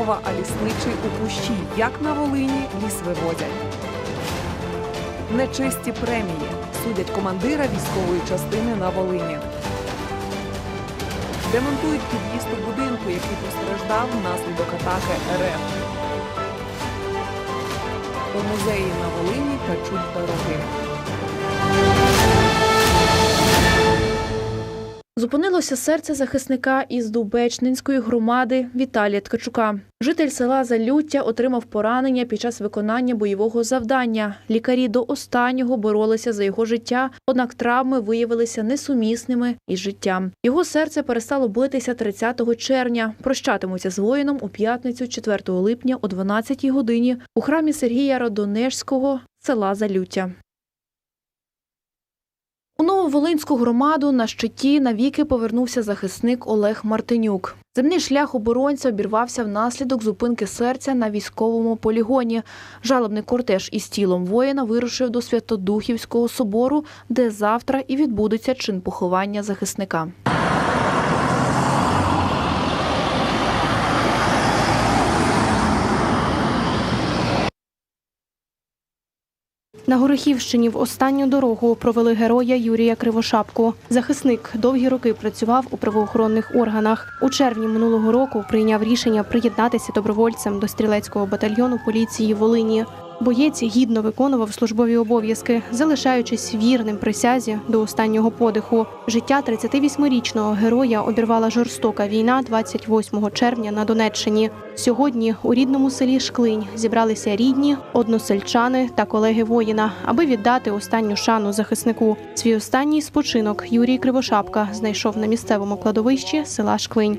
дрова, а лісничий у кущі. Як на Волині ліс вивозять. Нечисті премії судять командира військової частини на Волині. Демонтують під'їзд у будинку, який постраждав внаслідок атаки РФ. У музеї на Волині печуть дороги. Зупинилося серце захисника із Дубечнинської громади Віталія Ткачука. Житель села Залюття отримав поранення під час виконання бойового завдання. Лікарі до останнього боролися за його життя, однак травми виявилися несумісними із життям. Його серце перестало битися 30 червня. Прощатимуться з воїном у п'ятницю, 4 липня о 12 годині у храмі Сергія Радонежського села Залюття. У Нововолинську громаду на щиті навіки повернувся захисник Олег Мартинюк. Земний шлях оборонця обірвався внаслідок зупинки серця на військовому полігоні. Жалобний кортеж із тілом воїна вирушив до Святодухівського собору, де завтра і відбудеться чин поховання захисника. На Горохівщині в останню дорогу провели героя Юрія Кривошапку. Захисник довгі роки працював у правоохоронних органах. У червні минулого року прийняв рішення приєднатися добровольцем до стрілецького батальйону поліції Волині. Боєць гідно виконував службові обов'язки, залишаючись вірним присязі до останнього подиху. Життя 38-річного героя обірвала жорстока війна 28 червня на Донеччині. Сьогодні у рідному селі Шклинь зібралися рідні, односельчани та колеги воїна, аби віддати останню шану захиснику. Свій останній спочинок Юрій Кривошапка знайшов на місцевому кладовищі села Шклинь.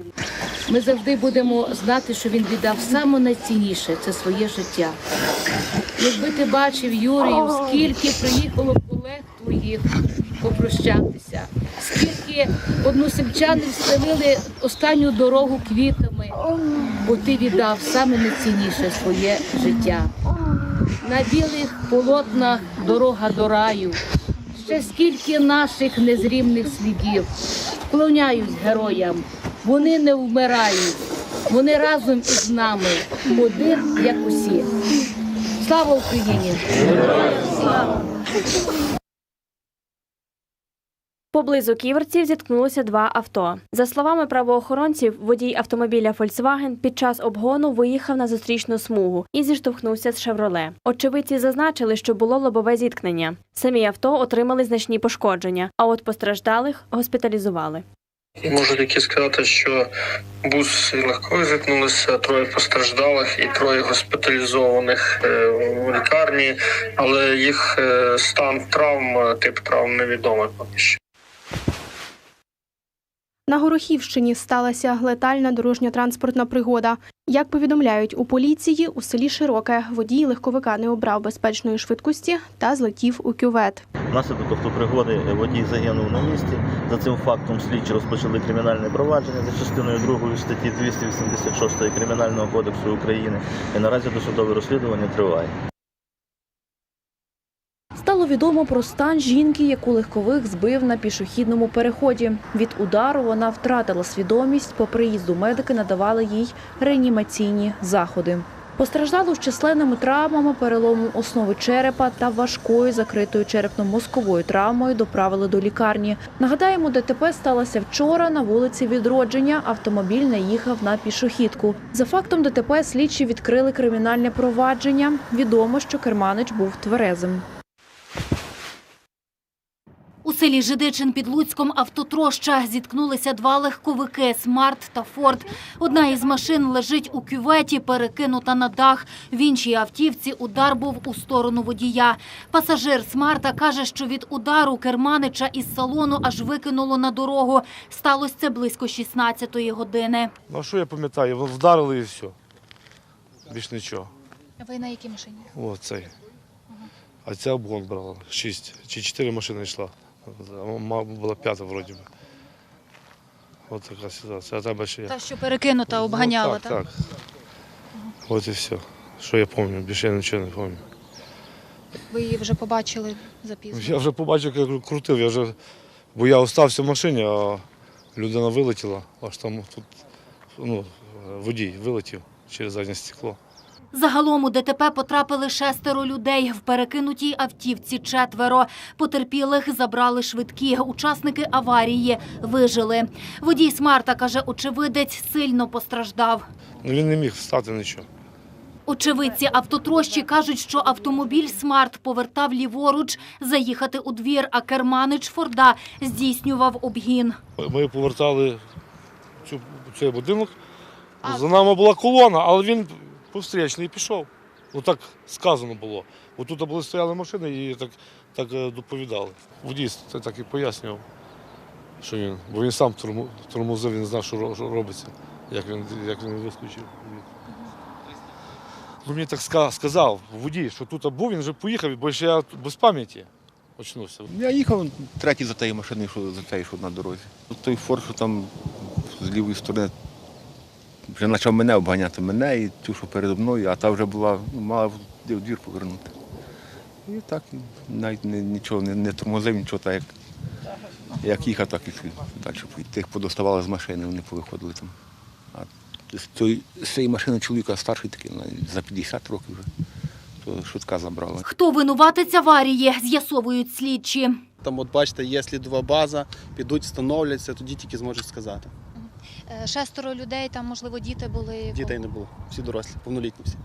Ми завжди будемо знати, що він віддав найцінніше це своє життя. Якби ти бачив, Юрію, скільки приїхало колег твоїх попрощатися, скільки односельчани встелили останню дорогу квітами, бо ти віддав саме найцінніше своє життя. На білих полотнах дорога до раю. Ще скільки наших незрівних слідів. Вклоняюсь героям. Вони не вмирають. Вони разом із нами. Один, як усі. Слава Україні! Поблизу ківерців зіткнулося два авто. За словами правоохоронців, водій автомобіля Volkswagen під час обгону виїхав на зустрічну смугу і зіштовхнувся з «Шевроле». Очевидці зазначили, що було лобове зіткнення. Самі авто отримали значні пошкодження, а от постраждалих госпіталізували. Можу тільки сказати, що бус легко зіткнулися, троє постраждалих і троє госпіталізованих е, в лікарні, але їх е, стан травм, тип травм невідомий поки що. На Горохівщині сталася летальна дорожньо-транспортна пригода. Як повідомляють у поліції, у селі Широке водій легковика не обрав безпечної швидкості та злетів у кювет. Внаслідок автопригоди водій загинув на місці. За цим фактом слідчі розпочали кримінальне провадження за частиною 2 статті 286 Кримінального кодексу України. І наразі досудове розслідування триває. Стало відомо про стан жінки, яку легковик збив на пішохідному переході. Від удару вона втратила свідомість. По приїзду медики надавали їй реанімаційні заходи. Постраждалу з численними травмами, переломом основи черепа та важкою закритою черепно-мозковою травмою доправили до лікарні. Нагадаємо, ДТП сталося вчора на вулиці Відродження. Автомобіль наїхав на пішохідку. За фактом ДТП слідчі відкрили кримінальне провадження. Відомо, що керманич був тверезим. Селі Жидичин під Луцьком автотроща зіткнулися два легковики «Смарт» та «Форд». Одна із машин лежить у кюветі, перекинута на дах. В іншій автівці удар був у сторону водія. Пасажир «Смарта» каже, що від удару керманича із салону аж викинуло на дорогу. Сталося це близько 16-ї години. Ну що я пам'ятаю? Вдарили і все. Більш нічого. Ви на якій машині? О, цей. А ця обгон брала. Шість чи чотири машини йшла. Мабуть, була п'ята вроді би. Ось така ситуація. А тебе ще є. Та, що перекинута, обганяла, ну, так? Так. От і все. Що я пам'ятаю, більше я нічого не пам'ятаю. Ви її вже побачили запізно. Я вже побачив, як крутив. Я вже... Бо я остався в машині, а людина вилетіла, аж там тут ну, водій вилетів через заднє стекло. Загалом у ДТП потрапили шестеро людей. В перекинутій автівці четверо. Потерпілих забрали швидкі. Учасники аварії вижили. Водій смарта, каже, очевидець сильно постраждав. Ну він не міг встати нічого. Очевидці автотрощі кажуть, що автомобіль «Смарт» повертав ліворуч заїхати у двір, а керманич Форда здійснював обгін. Ми повертали цю, цей будинок. За нами була колона, але він повстрічний пішов. Ну так сказано було. От тут були стояли машини і так, так е, доповідали. Водій так і пояснював, що він, бо він сам тормозив, він знав, що робиться, як він, як він вискочив. Ну, мені так сказав водій, що тут був, він вже поїхав, бо ще я без пам'яті очнувся. Я їхав третій за тією машиною, що за тією, що на дорозі. Той фор, що там з лівої сторони вже почав мене обганяти, мене і ту, що передо мною, а та вже була, ну, мала в двір повернути. І так навіть не, нічого не, не тормозив, нічого так, як, як їхав, так і далі. Тих подоставали з машини, вони повиходили там. А з цієї- машини чоловіка старший такий, за 50 років вже, то швидка забрала. Хто винуватець аварії, з'ясовують слідчі. Там, от бачите, є слідова база, підуть, встановляться, тоді тільки зможуть сказати. Е, Шестеро людей, там, можливо, діти були. Дітей не було, всі дорослі, повнолітні всі.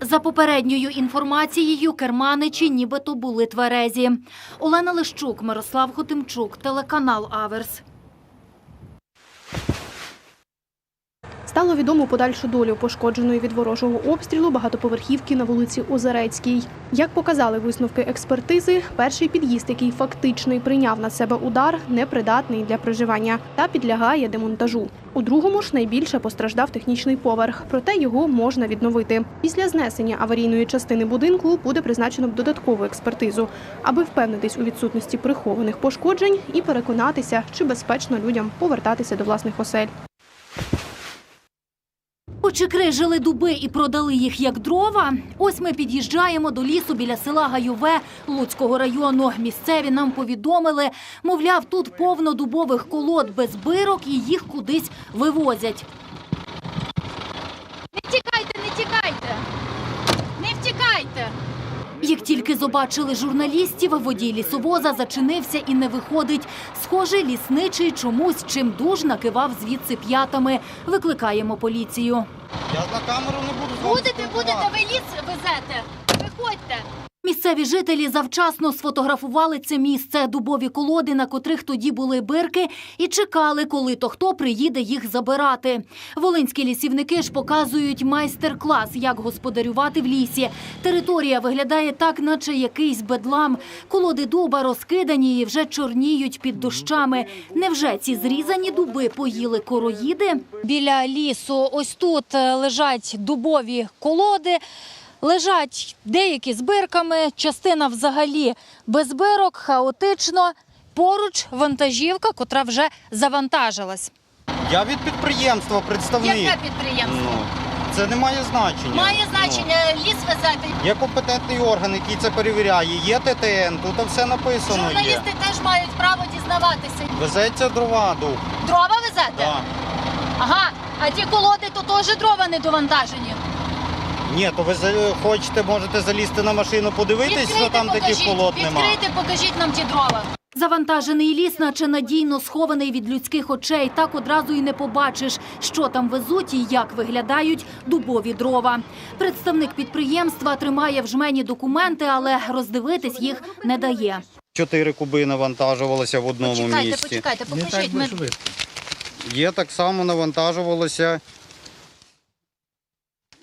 За попередньою інформацією, керманичі нібито були тверезі. Олена Лищук, Мирослав Хотимчук, телеканал Аверс. Стало відомо подальшу долю пошкодженої від ворожого обстрілу багатоповерхівки на вулиці Озерецькій. Як показали висновки експертизи, перший під'їзд, який фактично прийняв на себе удар, непридатний для проживання та підлягає демонтажу. У другому ж найбільше постраждав технічний поверх, проте його можна відновити. Після знесення аварійної частини будинку буде призначено додаткову експертизу, аби впевнитись у відсутності прихованих пошкоджень і переконатися, чи безпечно людям повертатися до власних осель. Почекрижили дуби і продали їх як дрова. Ось ми під'їжджаємо до лісу біля села Гайове Луцького району. Місцеві нам повідомили, мовляв, тут повно дубових колод без бирок і їх кудись вивозять. Не тікайте, не тікайте! Не втікайте! Як тільки побачили журналістів, водій лісовоза зачинився і не виходить. Схоже, лісничий чомусь чимдуж накивав звідси п'ятами. Викликаємо поліцію. Я на камеру не буду Будете, будете, ви ліс везете! Виходьте! Місцеві жителі завчасно сфотографували це місце, дубові колоди, на котрих тоді були бирки, і чекали, коли то хто приїде їх забирати. Волинські лісівники ж показують майстер-клас, як господарювати в лісі. Територія виглядає так, наче якийсь бедлам. Колоди дуба розкидані і вже чорніють під дощами. Невже ці зрізані дуби поїли короїди? Біля лісу ось тут е, лежать дубові колоди. Лежать деякі з бирками, частина взагалі без бирок, хаотично. Поруч вантажівка, котра вже завантажилась. Я від підприємства представник. Яке підприємство? Ну, це не має значення. Має значення, ліс везете. Ну, є компетентний орган, який це перевіряє. Є ТТН, тут все написано є. Журналісти теж мають право дізнаватися. Везеться дрова, дух. Дрова везете? Да. Ага, а ті колоди то теж дрова не довантажені. Ні, то ви за- хочете, можете залізти на машину, подивитись, що там таких колод нема. відкрийте, покажіть нам ті дрова. Завантажений ліс, наче надійно схований від людських очей, так одразу і не побачиш, що там везуть і як виглядають дубові дрова. Представник підприємства тримає в жмені документи, але роздивитись їх не дає. Чотири куби навантажувалося в одному Почекайте, місці. почекайте, покажіть. Ми... Є так само навантажувалося.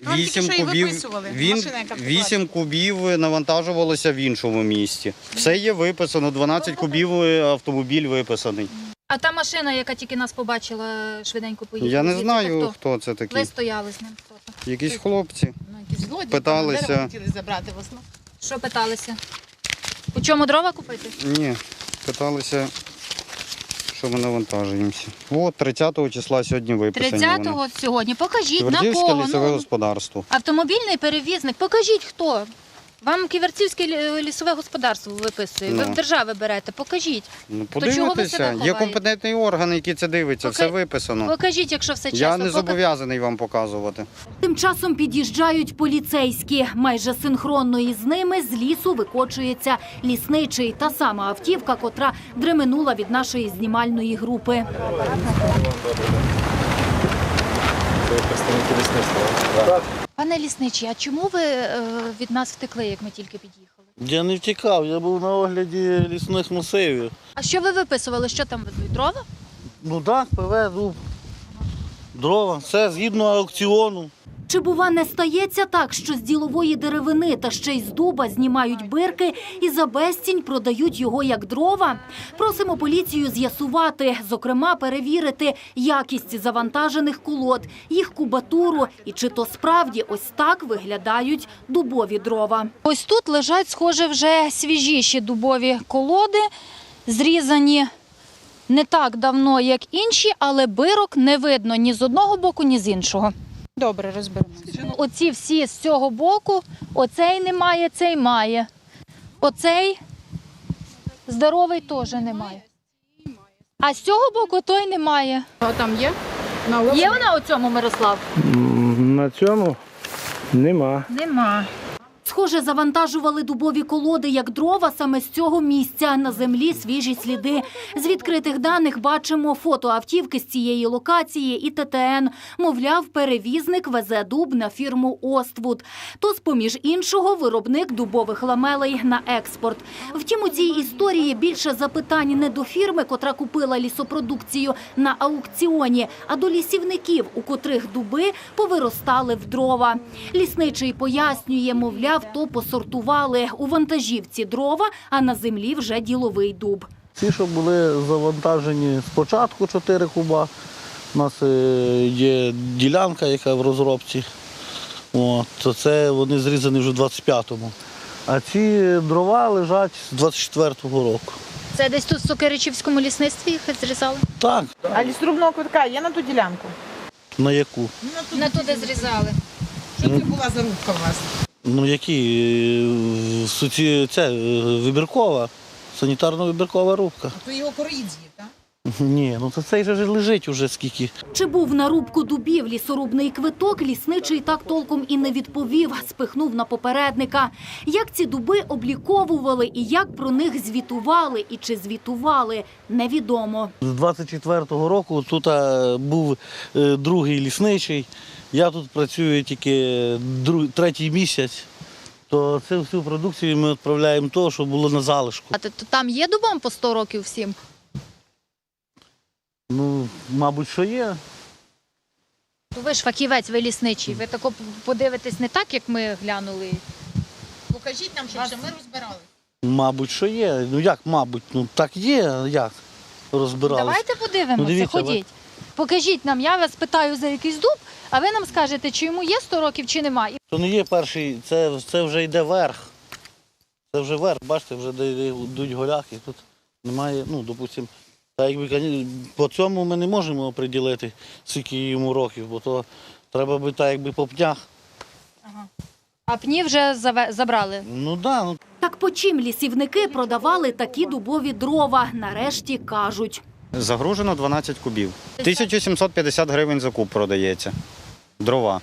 Вам тільки Вісім що і кубів, виписували, він, машина, яка вісім кубів навантажувалося в іншому місці. Все є виписано, 12 кубів е, автомобіль виписаний. А та машина, яка тільки нас побачила, швиденько поїхала. Я не звідси, знаю, то хто? хто це такий. Ви стояли з ним. Хто то? Якісь хлопці. Ну, якісь злодії. Питалися. там, дерево хотіли забрати в основному. Що питалися? У чому дрова купити? Ні, питалися, що ми навантажуємося. От 30 числа сьогодні виписані. вони. 30-го сьогодні. Покажіть на Твердівське кого. лісове Ну, господарство. автомобільний перевізник. Покажіть хто. Вам Ківерцівське лі- лісове господарство виписує. Ви Ну. в держави берете. Покажіть. Ну, То чого ви себе подивитися, є ховаєте? компетентний орган, який це дивиться, все виписано. Покажіть, якщо все чесно. Я не зобов'язаний вам показувати. Тим часом під'їжджають поліцейські. Майже синхронно із ними з лісу викочується лісничий. Та сама автівка, котра дременула від нашої знімальної групи. Пане лісничий, а чому ви е, від нас втекли, як ми тільки під'їхали? Я не втікав, я був на огляді лісних масивів. А що ви виписували? Що там везуть? Дрова? Ну так, ПВ, дуб, дрова, все згідно аукціону. Чи бува не стається так, що з ділової деревини та ще й з дуба знімають бирки і за безцінь продають його як дрова? Просимо поліцію з'ясувати, зокрема перевірити якість завантажених колод, їх кубатуру і чи то справді ось так виглядають дубові дрова. Ось тут лежать, схоже, вже свіжіші дубові колоди, зрізані не так давно, як інші, але бирок не видно ні з одного боку, ні з іншого. Добре, розберемося. Оці всі з цього боку, оцей немає, цей має. Оцей здоровий теж немає. А з цього боку той немає. А там є? Є вона у цьому, Мирослав? На цьому нема. Нема. Схоже, завантажували дубові колоди як дрова саме з цього місця. На землі свіжі сліди. З відкритих даних бачимо фото автівки з цієї локації і ТТН. Мовляв, перевізник везе дуб на фірму Оствуд. То, з-поміж іншого, виробник дубових ламелей на експорт. Втім, у цій історії більше запитань не до фірми, котра купила лісопродукцію на аукціоні, а до лісівників, у котрих дуби повиростали в дрова. Лісничий пояснює, мовляв, то посортували у вантажівці дрова, а на землі вже діловий дуб. Ці, що були завантажені спочатку 4 куба. У нас е, є ділянка, яка в розробці. От, то це вони зрізані вже в 25-му. А ці дрова лежать з 24-го року. Це десь тут в Сокиричівському лісництві їх зрізали? Так, А лісорубного квитка є на ту ділянку? на яку? Не туди зрізали. Що це була за рубка у вас? Ну які е, суті, це вибіркова, санітарно-вибіркова рубка. То його так? Ні, ну то цей же лежить уже скільки. Чи був на рубку дубів лісорубний квиток, лісничий так толком і не відповів, спихнув на попередника. Як ці дуби обліковували і як про них звітували, і чи звітували, невідомо. З 24-го року тут е, був е, другий лісничий. Я тут працюю тільки друг, третій місяць. То цю всю продукцію ми відправляємо того, що було на залишку. А то там є дубом по 100 років всім? Ну, мабуть, що є. То ви ж фахівець, ви лісничий. Ви тако подивитесь не так, як ми глянули. Покажіть нам, щоб ще ми розбирали. Мабуть, що є. Ну як, мабуть, ну так є, а як розбиралися. Давайте подивимося, Ну, дивіться, ходіть. Покажіть нам, я вас питаю за якийсь дуб, а ви нам скажете, чи йому є 100 років, чи немає. То не є перший, це, це вже йде верх. Це вже верх, бачите, вже де де йдуть голяки. Тут немає, ну, допустимо, та якби по цьому ми не можемо оприділити, скільки йому років, бо то треба би так, якби по пнях. А пні вже забрали. Ну да, ну Так по чим лісівники продавали такі дубові дрова? Нарешті кажуть. Загружено 12 кубів. 1750 гривень за куб продається. Дрова.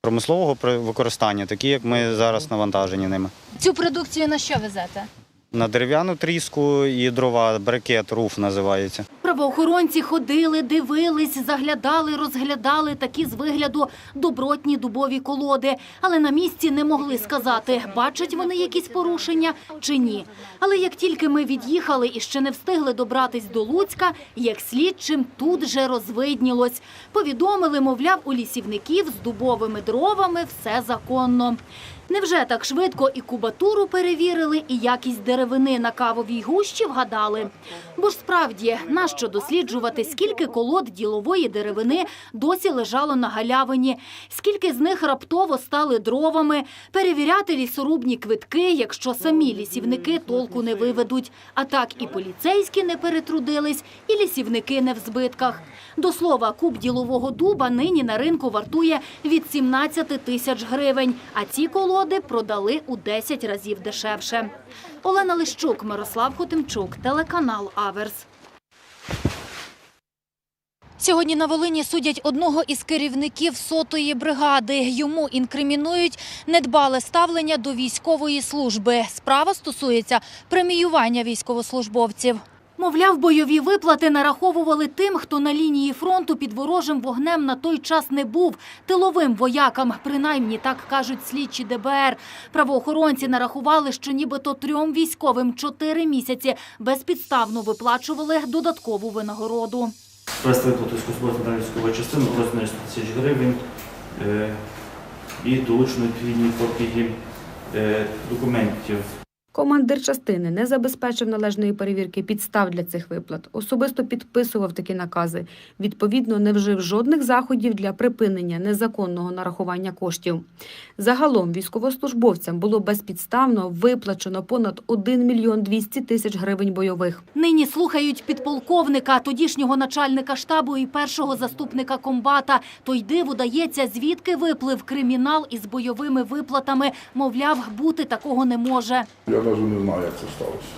Промислового використання, такі, як ми зараз навантажені ними. Цю продукцію на що везете? На дерев'яну тріску і дрова, брикет, руф називається. Правоохоронці ходили, дивились, заглядали, розглядали такі з вигляду добротні дубові колоди, але на місці не могли сказати, бачать вони якісь порушення чи ні. Але як тільки ми від'їхали і ще не встигли добратись до Луцька, як слідчим тут же розвиднілось. Повідомили, мовляв, у лісівників з дубовими дровами все законно. Невже так швидко і кубатуру перевірили, і якість деревини на кавовій гущі вгадали? Бо ж справді, нащо досліджувати, скільки колод ділової деревини досі лежало на галявині, скільки з них раптово стали дровами, перевіряти лісорубні квитки, якщо самі лісівники толку не виведуть. А так і поліцейські не перетрудились, і лісівники не в збитках. До слова, куб ділового дуба нині на ринку вартує від 17 тисяч гривень, а ці колоди колоди продали у 10 разів дешевше. Олена Лищук, Мирослав Хотимчук, телеканал Аверс. Сьогодні на Волині судять одного із керівників сотої бригади. Йому інкримінують недбале ставлення до військової служби. Справа стосується преміювання військовослужбовців. Мовляв, бойові виплати нараховували тим, хто на лінії фронту під ворожим вогнем на той час не був тиловим воякам. Принаймні так кажуть слідчі ДБР. Правоохоронці нарахували, що нібито трьом військовим чотири місяці безпідставно виплачували додаткову винагороду. Провести виплату військовослужбовцям даної військової частини в розмірі 100 тисяч гривень е, і долучено відповідні копії е, документів Командир частини не забезпечив належної перевірки підстав для цих виплат, особисто підписував такі накази. Відповідно, не вжив жодних заходів для припинення незаконного нарахування коштів. Загалом військовослужбовцям було безпідставно виплачено понад 1 мільйон 200 тисяч гривень бойових. Нині слухають підполковника, тодішнього начальника штабу і першого заступника комбата. Той диву дається, звідки виплив кримінал із бойовими виплатами. Мовляв, бути такого не може. Я навіть не знаю, як це сталося.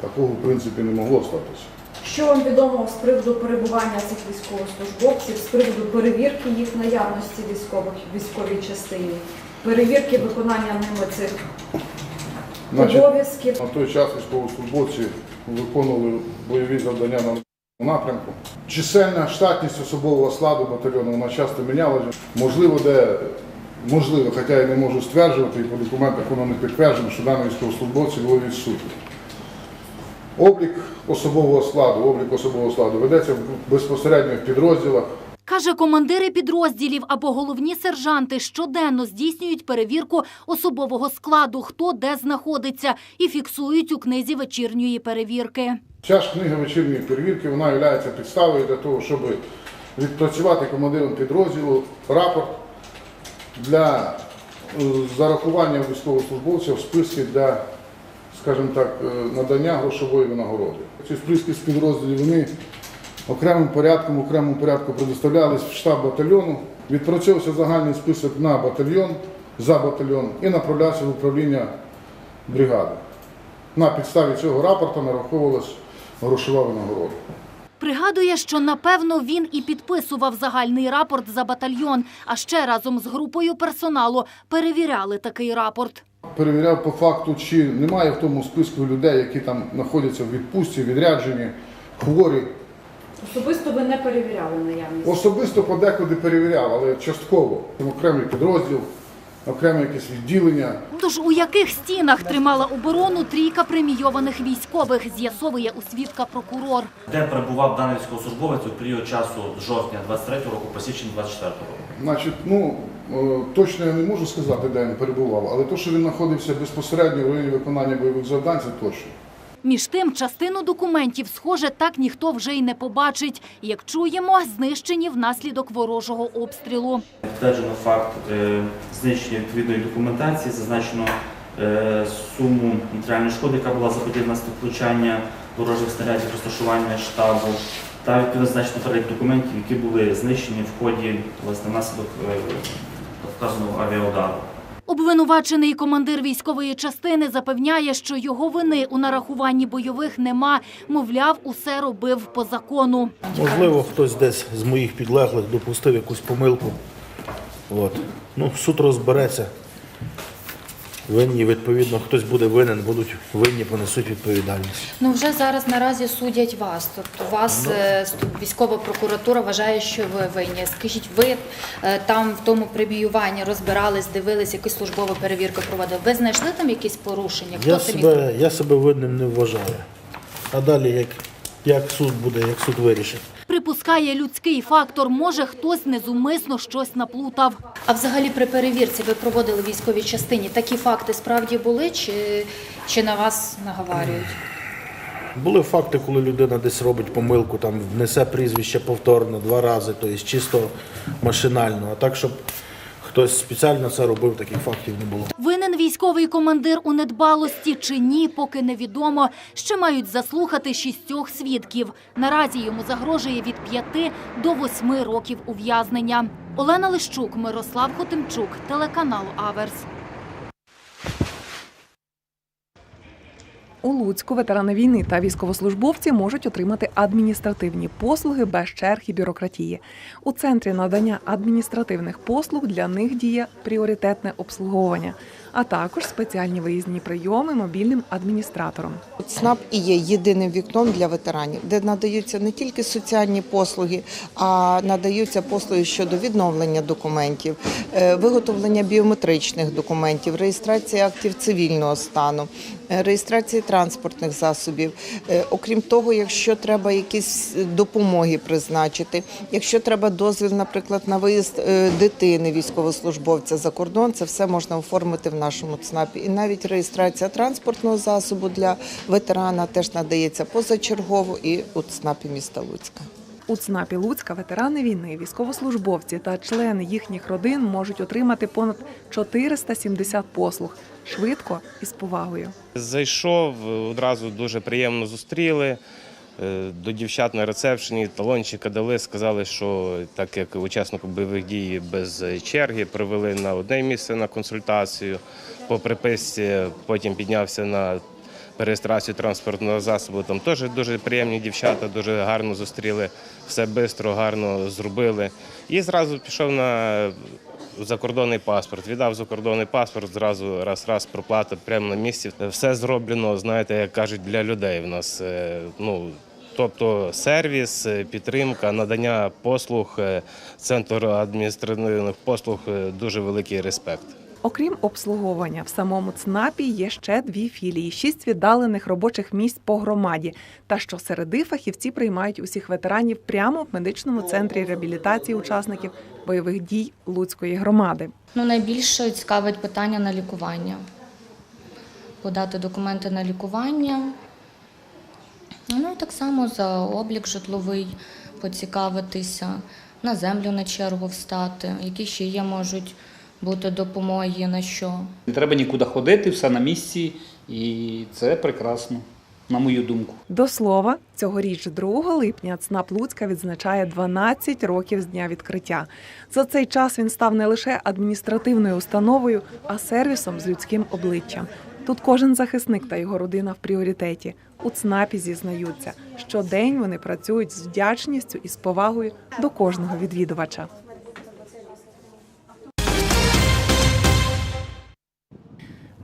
Такого, в принципі, не могло статися. Що вам відомо з приводу перебування цих військовослужбовців, з приводу перевірки їх наявності військових військовій частині, перевірки виконання ними цих обов'язків? на той час військовослужбовці виконували бойові завдання на напрямку. Чисельна штатність особового складу батальйону вона часто мінялася. Можливо, де можливо, хоча я не можу стверджувати, і по документах воно не підтверджено, що дані військовослужбовці були відсутні. Облік особового складу, облік особового складу ведеться безпосередньо в підрозділах. Каже, командири підрозділів або головні сержанти щоденно здійснюють перевірку особового складу, хто де знаходиться, і фіксують у книзі вечірньої перевірки. Ця ж книга вечірньої перевірки вона є підставою для того, щоб відпрацювати командиром підрозділу рапорт для е, зарахування військовослужбовців в списки для, скажімо так, е, надання грошової винагороди. Ці списки з підрозділів вони окремим порядком, в окремому порядку предоставлялись в штаб батальйону. Відпрацьовувався загальний список на батальйон, за батальйон і направлявся в управління бригади. На підставі цього рапорту нараховувалась грошова винагорода. Пригадує, що напевно він і підписував загальний рапорт за батальйон, а ще разом з групою персоналу перевіряли такий рапорт. Перевіряв по факту, чи немає в тому списку людей, які там знаходяться в відпустці, відряджені, хворі. Особисто ви не перевіряли наявність? Особисто подекуди перевіряв, але частково. Окремий підрозділ, окреме якесь відділення. Тож у яких стінах тримала оборону трійка премійованих військових, з'ясовує у свідка прокурор. де перебував даний військовослужбовець у період часу з жовтня 23 року по січень 24 року. Значить, ну е, точно я не можу сказати, де він перебував, але то, що він знаходився безпосередньо в районі виконання бойових завдань, це точно. Між тим, частину документів, схоже, так ніхто вже й не побачить. Як чуємо, знищені внаслідок ворожого обстрілу. Підтверджено факт е, знищення відповідної документації, зазначено е, суму матеріальної шкоди, яка була заподіяна з влучання ворожих снарядів розташування штабу, та відповідно зазначено перелік документів, які були знищені в ході власне внаслідок е, вказаного авіаудару. Обвинувачений командир військової частини запевняє, що його вини у нарахуванні бойових нема. Мовляв, усе робив по закону. Можливо, хтось десь з моїх підлеглих допустив якусь помилку. От. Ну, суд розбереться. Винні, відповідно, хтось буде винен, будуть винні, понесуть відповідальність. Ну вже зараз наразі судять вас. Тобто вас е, ст- військова прокуратура вважає, що ви винні. Скажіть, ви е, там в тому прибіюванні розбирались, дивились, якусь службову перевірку проводили. Ви знайшли там якісь порушення? Я себе, я себе винним не вважаю. А далі, як, як суд буде, як суд вирішить. Припускає людський фактор. Може, хтось незумисно щось наплутав. А взагалі при перевірці ви проводили в військовій частині. Такі факти справді були чи, чи на вас наговарюють? Були факти, коли людина десь робить помилку, там внесе прізвище повторно два рази, тобто чисто машинально. А так, щоб хтось спеціально це робив, таких фактів не було. Військовий командир у недбалості чи ні, поки невідомо. Ще мають заслухати шістьох свідків. Наразі йому загрожує від п'яти до восьми років ув'язнення. Олена Лищук, Мирослав Хотимчук, телеканал Аверс. У Луцьку ветерани війни та військовослужбовці можуть отримати адміністративні послуги без черг і бюрократії. У центрі надання адміністративних послуг для них діє пріоритетне обслуговування, а також спеціальні виїзні прийоми мобільним адміністратором. ЦНАП і є єдиним вікном для ветеранів, де надаються не тільки соціальні послуги, а надаються послуги щодо відновлення документів, е, виготовлення біометричних документів, реєстрації актів цивільного стану, реєстрації транспортних засобів. Е, Окрім того, якщо треба якісь допомоги призначити, якщо треба дозвіл, наприклад, на виїзд е, дитини військовослужбовця за кордон, це все можна оформити в нашому ЦНАПі. І навіть реєстрація транспортного засобу для ветерана теж надається позачергово і у ЦНАПі міста Луцька. У ЦНАПі Луцька ветерани війни, військовослужбовці та члени їхніх родин можуть отримати понад 470 послуг швидко і з повагою. Зайшов, одразу дуже приємно зустріли. Е, До дівчат на рецепшені талончика дали, сказали, що так як учаснику бойових дій без черги привели на одне місце на консультацію. По приписці потім піднявся на реєстрацію транспортного засобу. Там теж дуже приємні дівчата, дуже гарно зустріли, все швидко, гарно зробили. І зразу пішов на закордонний паспорт. Віддав закордонний паспорт, зразу раз-раз проплата прямо на місці. Все зроблено, знаєте, як кажуть, для людей в нас. Е, Ну, Тобто сервіс, е, підтримка, надання послуг, е, центр адміністративних послуг дуже великий респект. Окрім обслуговування, в самому ЦНАПі є ще дві філії, шість віддалених робочих місць по громаді. Та щосереди фахівці приймають усіх ветеранів прямо в медичному центрі реабілітації учасників бойових дій Луцької громади. Ну, найбільше цікавить питання на лікування. Подати документи на лікування. Ну так само за облік житловий поцікавитися, на землю на чергу встати, які ще є можуть бути допомоги на що. Не треба нікуди ходити, все на місці, і це прекрасно, на мою думку. До слова, цьогоріч 2 липня ЦНАП Луцька відзначає 12 років з дня відкриття. За цей час він став не лише адміністративною установою, а сервісом з людським обличчям. Тут кожен захисник та його родина в пріоритеті. У ЦНАПі зізнаються, щодень вони працюють з вдячністю і з повагою до кожного відвідувача.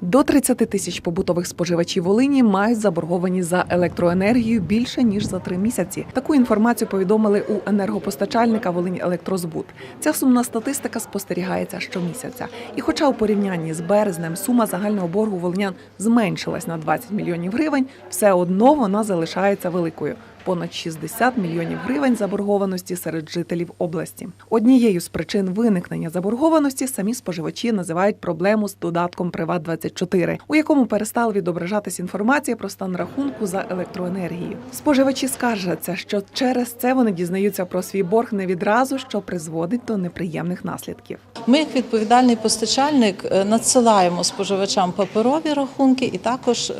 До 30 тисяч побутових споживачів Волині мають заборгованість за електроенергію більше ніж за три місяці. Таку інформацію повідомили у енергопостачальника Волинь Електрозбут. Ця сумна статистика спостерігається щомісяця. І, хоча у порівнянні з березнем сума загального боргу волинян зменшилась на 20 мільйонів гривень, все одно вона залишається великою. Понад 60 мільйонів гривень заборгованості серед жителів області. Однією з причин виникнення заборгованості самі споживачі називають проблему з додатком Приват 24 у якому перестала відображатись інформація про стан рахунку за електроенергію. Споживачі скаржаться, що через це вони дізнаються про свій борг не відразу, що призводить до неприємних наслідків. Ми, як відповідальний постачальник, е, надсилаємо споживачам паперові рахунки, і також е,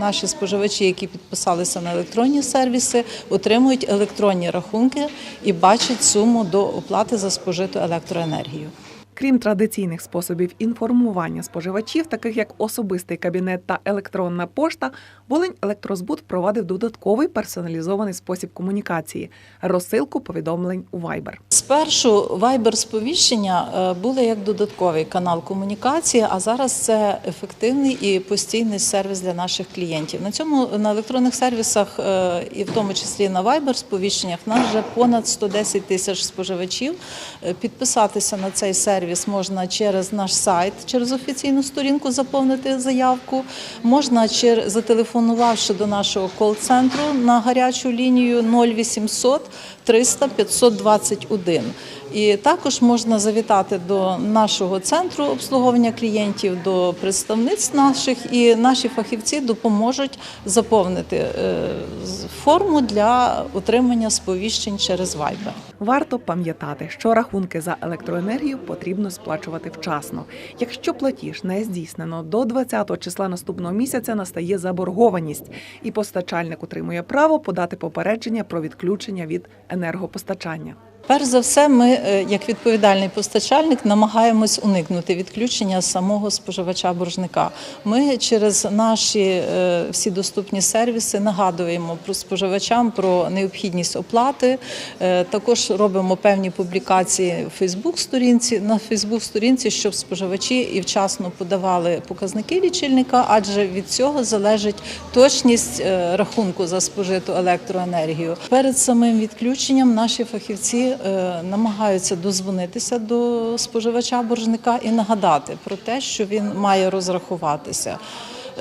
наші споживачі, які підписалися на електронні сервіси, отримують електронні рахунки і бачать суму до оплати за спожиту електроенергію. Крім традиційних способів інформування споживачів, таких як особистий кабінет та електронна пошта, Волинь Електрозбут провадив додатковий персоналізований спосіб комунікації розсилку повідомлень у Viber. Спершу Viber сповіщення е, були як додатковий канал комунікації, а зараз це ефективний і постійний сервіс для наших клієнтів. На цьому на електронних сервісах, е, і в тому числі на Viber сповіщеннях, нас вже понад 110 тисяч споживачів. Е, Підписатися на цей сервіс можна через наш сайт, через офіційну сторінку заповнити заявку. Можна чер- зателефонувавши до нашого кол-центру на гарячу лінію 0800 300 521. І також можна завітати до нашого центру обслуговування клієнтів, до представництв наших, і наші фахівці допоможуть заповнити е, форму для отримання сповіщень через Viber. Варто пам'ятати, що рахунки за електроенергію потрібно сплачувати вчасно. Якщо платіж не здійснено до 20 числа наступного місяця, настає заборгованість, і постачальник отримує право подати попередження про відключення від енергопостачання. Перш за все, ми, е, як відповідальний постачальник, намагаємось уникнути відключення самого споживача-боржника. Ми через наші е, всі доступні сервіси нагадуємо про споживачам про необхідність оплати. Е, Також робимо певні публікації в Фейсбук-сторінці на Фейсбук-сторінці, щоб споживачі і вчасно подавали показники лічильника, адже від цього залежить точність рахунку за спожиту електроенергію. Перед самим відключенням наші фахівці е, намагаються дозвонитися до споживача боржника і нагадати про те, що він має розрахуватися.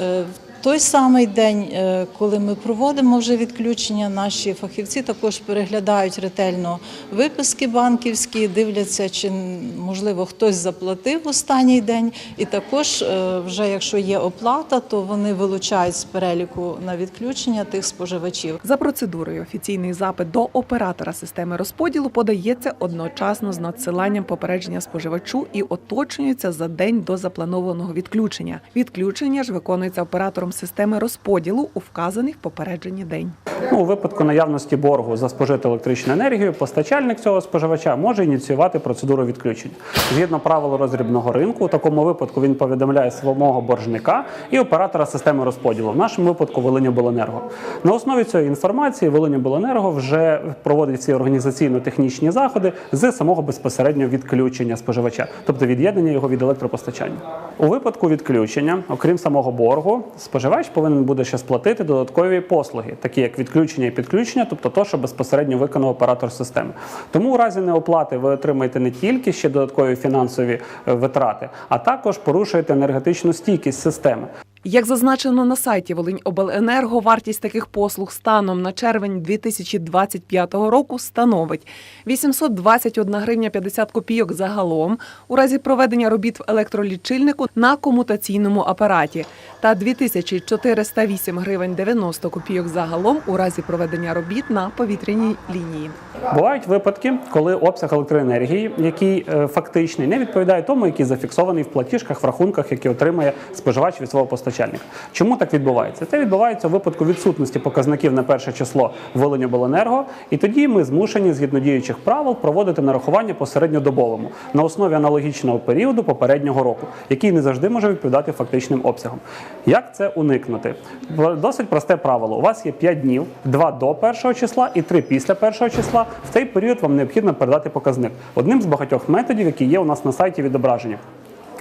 Е, В той самий день, е, коли ми проводимо вже відключення, наші фахівці також переглядають ретельно виписки банківські, дивляться, чи можливо хтось заплатив останній день. І також, е, вже якщо є оплата, то вони вилучають з переліку на відключення тих споживачів. За процедурою офіційний запит до оператора системи розподілу подається одночасно з надсиланням попередження споживачу і оточнюється за день до запланованого відключення. Відключення ж виконується оператором системи розподілу у вказаний в попередженні день. Ну, у випадку наявності боргу за спожиту електричну енергію, постачальник цього споживача може ініціювати процедуру відключення. Згідно правил розрібного ринку, у такому випадку він повідомляє свого боржника і оператора системи розподілу. В нашому випадку Волиньобленерго. На основі цієї інформації Волиньобленерго вже проводить всі організаційно-технічні заходи з самого безпосереднього відключення споживача, тобто від'єднання його від електропостачання. У випадку відключення, окрім самого боргу, споживач повинен буде ще сплатити додаткові послуги, такі як відключення і підключення, тобто то, що безпосередньо виконав оператор системи. Тому у разі неоплати ви отримаєте не тільки ще додаткові фінансові е, витрати, а також порушуєте енергетичну стійкість системи. Як зазначено на сайті Волиньобленерго, вартість таких послуг станом на червень 2025 року становить 821 гривня 50 копійок загалом у разі проведення робіт в електролічильнику на комутаційному апараті та 2408 гривень 90 копійок загалом у разі проведення робіт на повітряній лінії. Бувають випадки, коли обсяг електроенергії, який е, фактичний, не відповідає тому, який зафіксований в платіжках, в рахунках, які отримує споживач від свого постачальника. Чому так відбувається? Це відбувається у випадку відсутності показників на перше число Волиньобленерго, і тоді ми змушені згідно діючих правил проводити нарахування по середньодобовому на основі аналогічного періоду попереднього року, який не завжди може відповідати фактичним обсягам. Як це уникнути? Досить просте правило. У вас є 5 днів, 2 до першого числа і 3 після першого числа. В цей період вам необхідно передати показник. Одним з багатьох методів, які є у нас на сайті відображення.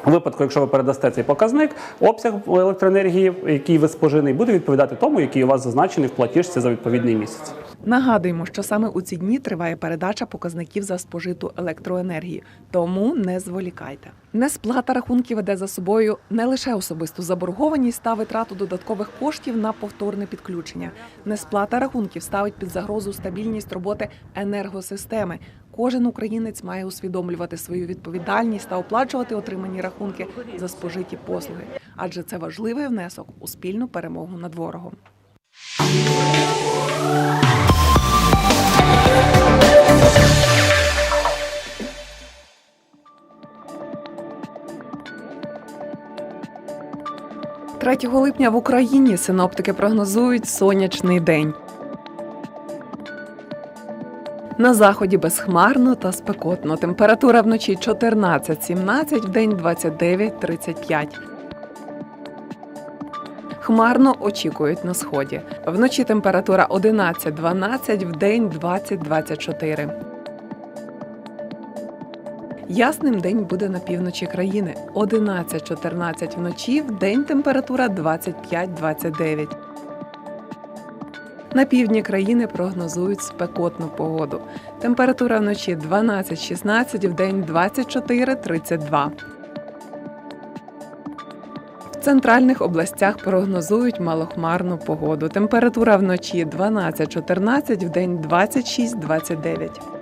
У випадку, якщо ви передасте цей показник, обсяг електроенергії, який ви спожиний, буде відповідати тому, який у вас зазначений в платіжці за відповідний місяць. Нагадуємо, що саме у ці дні триває передача показників за спожиту електроенергію, тому не зволікайте. Несплата рахунків веде за собою не лише особисту заборгованість та витрату додаткових коштів на повторне підключення. Несплата рахунків ставить під загрозу стабільність роботи енергосистеми. Кожен українець має усвідомлювати свою відповідальність та оплачувати отримані рахунки за спожиті послуги, адже це важливий внесок у спільну перемогу над ворогом. Третього липня в Україні синоптики прогнозують сонячний день. На заході безхмарно та спекотно. Температура вночі 14-17, вдень 29-35. Хмарно очікують на сході. Вночі температура 11-12, вдень 20-24. Ясним день буде на півночі країни. 11-14 вночі, вдень температура 25-29. На півдні країни прогнозують спекотну погоду. Температура вночі 12-16, вдень 24-32. В центральних областях прогнозують малохмарну погоду. Температура вночі 12-14, вдень 26-29.